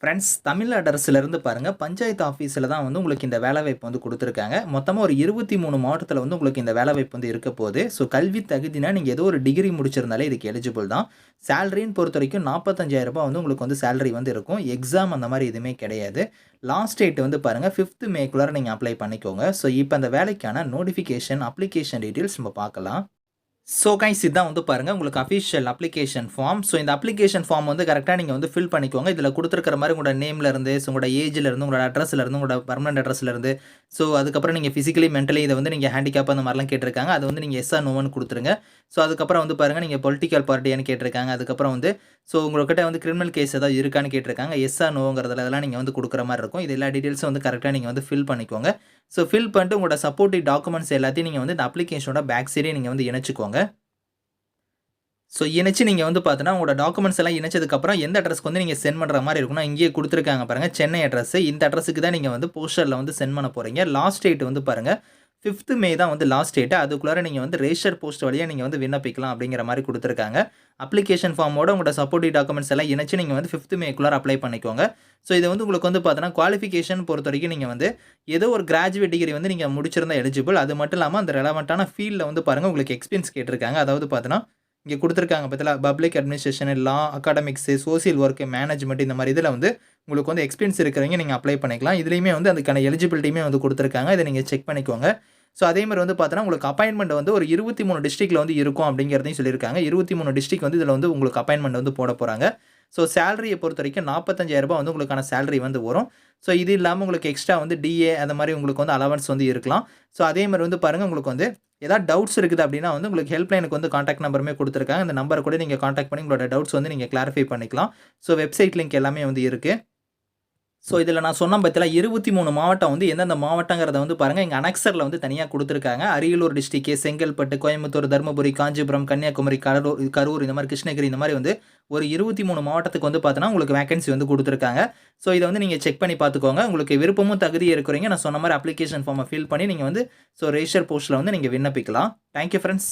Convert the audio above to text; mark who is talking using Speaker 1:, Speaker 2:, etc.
Speaker 1: Friends Tamil அரசுலேருந்து பாருங்கள் பஞ்சாயத்து ஆஃபீஸில் தான் வந்து உங்களுக்கு இந்த வேலைவாய்ப்பு வந்து கொடுத்துருக்காங்க. மொத்தமாக ஒரு இருபத்தி மூணு மாவட்டத்தில் வந்து உங்களுக்கு இந்த வேலைவாய்ப்பு வந்து இருக்க போகுது. ஸோ கல்வி தகுதினா நீங்கள் ஏதோ ஒரு டிகிரி முடிச்சிருந்தாலே இதுக்கு எலிஜிபிள் தான். சேலரின்னு பொறுத்த வரைக்கும் நாற்பத்தஞ்சாயிரம் ரூபாய் வந்து உங்களுக்கு வந்து சேலரி வந்து இருக்கும். எக்ஸாம் அந்த மாதிரி எதுவுமே கிடையாது. லாஸ்ட் டேட் வந்து பாருங்கள் ஃபிஃப்த்து மேக்குள்ளார நீங்கள் அப்ளை பண்ணிக்கோங்க. ஸோ இப்போ அந்த வேலைக்கான நோட்டிஃபிகேஷன் அப்ளிகேஷன் டீட்டெயில்ஸ் நம்ம பார்க்கலாம். ஸோ கைஸ் இதான் வந்து பாருங்கள் உங்களுக்கு அஃபிஷியல் அப்ளிகேஷன் ஃபார்ம் ஸோ இந்த அப்ளிகேஷன் ஃபார்ம் வந்து கரெக்டாக நீங்கள் வந்து ஃபில் பண்ணிக்கோங்க. இதில் கொடுத்துருக்கிற மாதிரி உங்களோட நேம்லேருந்து ஸோ உங்களோட ஏஜ்லருந்து உங்களோட அட்ரஸ்லேருந்து உங்களோட பர்மனெண்ட் அட்ரஸ்லேருந்து ஸோ அதுக்கப்புறம் நீங்கள் ஃபிசிக்கலி மென்டலி இதை வந்து நீங்கள் ஹேண்டிகேப் அந்த மாதிரிலாம் கேட்டிருக்காங்க. அது வந்து நீங்கள் எஸ்ஆர் நோவன் கொடுத்துருங்க. ஸோ அதுக்கப்புறம் வந்து பாருங்கள் நீங்கள் பொலிட்டிக்கல் பார்ட்டியான்னு கேட்டிருக்காங்க. அதுக்கப்புறம் வந்து ஸோ உங்கள்கிட்ட வந்து கிரிமினல் கேஸ் ஏதாவது இருக்கான்னு கேட்டிருக்காங்க. எஸ்ஆர் நோங்கிறதுல அதெல்லாம் நீங்கள் வந்து கொடுக்குற மாதிரி இருக்கும். இது எல்லா டீட்டெயில்ஸும் வந்து கரெக்டாக நீங்கள் வந்து ஃபில் பண்ணிக்கோங்க. ஸோ ஃபில் பண்ணிட்டு உங்களோட சப்போர்ட்டிவ் டாக்குமெண்ட்ஸ் எல்லாத்தையும் நீங்கள் வந்து இந்த அப்ளிகேஷனோட பேக் சைடே நீங்கள் வந்து இணைச்சிக்கோங்க. ஸோ இணைச்சு நீங்கள் வந்து பார்த்தீங்கன்னா உங்களோட டாக்குமெண்ட்ஸ் எல்லாம் இணைச்சதுக்கப்புறம் எந்த அட்ரஸ்க்கு வந்து நீங்கள் சென்ட் பண்ணுற மாதிரி இருக்கும்னா இங்கேயே கொடுத்துருக்காங்க பாருங்கள் சென்னை அட்ரஸ் இந்த அட்ரஸுக்கு தான் நீங்கள் வந்து போஸ்டரில் வந்து சென்ட் பண்ண போகிறீங்க லாஸ்ட் டேட் வந்து பாருங்கள் ஃபிஃப்த்து மே தான் வந்து லாஸ்ட் டேட்டு அதுக்குள்ளார நீங்கள் வந்து ரேஷர் போஸ்ட் வழியாக நீங்கள் வந்து விண்ணப்பிக்கலாம் அப்படிங்கிற மாதிரி கொடுத்துருக்காங்க. அப்ளிகேஷன் ஃபார்மோட உங்களோட சப்போர்ட்டிவ் டாக்குமெண்ட்ஸ் எல்லாம் இணைச்சு நீங்கள் வந்து ஃபிஃப்த் மேக்குள்ளார அப்ளை பண்ணிக்கோங்க. ஸோ இது வந்து உங்களுக்கு வந்து பார்த்தீங்கன்னா குவாலிஃபிகேஷன் பொறுத்த வரைக்கும் நீங்கள் வந்து ஏதோ ஒரு கிராஜுவேட் டிகிரி வந்து நீங்கள் முடிச்சிருந்தா எலிஜிபிள் அது மட்டும் இல்லாமல் அந்த ரெலவெண்ட்டான ஃபீல்டில் வந்து பாருங்கள் உங்களுக்கு எக்ஸ்பீரியன்ஸ் கேட்டிருக்காங்க. அதாவது பார்த்தீங்கன்னா இங்கே கொடுத்துருக்காங்க பார்த்தீங்களா public administration law academics social work management இந்த மாதிரி இதில் வந்து உங்களுக்கு வந்து எக்ஸ்பீரியன்ஸ் இருக்கிறவங்க நீங்கள் அப்ளை பண்ணிக்கலாம். இதுலேயுமே வந்து அதுக்கான எலிஜிபிலிட்டியுமே வந்து கொடுத்துருக்காங்க. இதை நீங்கள் செக் பண்ணிக்கோங்க. ஸோ அதே மாதிரி வந்து பார்த்தோன்னா உங்களுக்கு அப்பாயின்மெண்ட் வந்து ஒரு இருபத்தி மூணு டிஸ்ட்ரிக்ட்டில் வந்து இருக்கும் அப்படிங்கிறதையும் சொல்லியிருக்காங்க. இருபத்தி மூணு டிஸ்ட்ரிக் வந்து இதில் வந்து உங்களுக்கு அப்பாயின்மெண்ட் வந்து போட போகிறாங்க ஸோ சேலரியை பொறுத்த வரைக்கும் நாற்பத்தஞ்சாயிரம் ரூபாய் வந்து உங்களுக்கான சேலரி வந்து வரும். ஸோ இது இல்லாமல் உங்களுக்கு எக்ஸ்ட்ரா வந்து டிஏ அந்த மாதிரி உங்களுக்கு வந்து அலவன்ஸ் வந்து இருக்கலாம். ஸோ அதே மாதிரி வந்து பாருங்கள் உங்களுக்கு வந்து ஏதாவது டவுட்ஸ் இருக்குது அப்படின்னா வந்து உங்களுக்கு ஹெல்ப்லைனுக்கு வந்து காண்டாக்ட் நம்பருமே கொடுத்துருக்காங்க. அந்த நம்பரை கூட நீங்கள் காண்டாக்ட் பண்ணி உங்களோட டவுட்ஸ் வந்து நீங்கள் கிளாரிஃபை பண்ணிக்கலாம். ஸோ வெப்சைட் லிங்க் எல்லாமே வந்து இருக்குது ஸோ இதில் நான் சொன்ன பற்றில இருபத்தி மூணு மாவட்டம் வந்து எந்தெந்த மாவட்டங்கிறத வந்து பாருங்கள் இங்கே அனக்சரில் வந்து தனியாக கொடுத்துருக்காங்க. அரியலூர் டிஸ்ட்ரிக்கு செங்கல்பட்டு கோயம்புத்தூர் தருமபுரி காஞ்சிபுரம் கன்னியாகுமரி கரூர் கரூர் இந்த மாதிரி கிருஷ்ணகிரி இந்த மாதிரி வந்து ஒரு இருபத்தி மூணு மாவட்டத்துக்கு வந்து பார்த்தோன்னா உங்களுக்கு வேகன்சி வந்து கொடுத்துருக்காங்க. ஸோ இதை வந்து நீங்கள் செக் பண்ணி பார்த்துக்கோங்க உங்களுக்கு விருப்பமும் தகுதி இருக்கிறீங்க. நான் சொன்ன மாதிரி அப்ளிகேஷன் ஃபார்மை ஃபில் பண்ணி நீங்கள் வந்து ஸோ ரேஷர் போஸ்ட்டில் வந்து நீங்கள் விண்ணப்பிக்கலாம். Thank you friends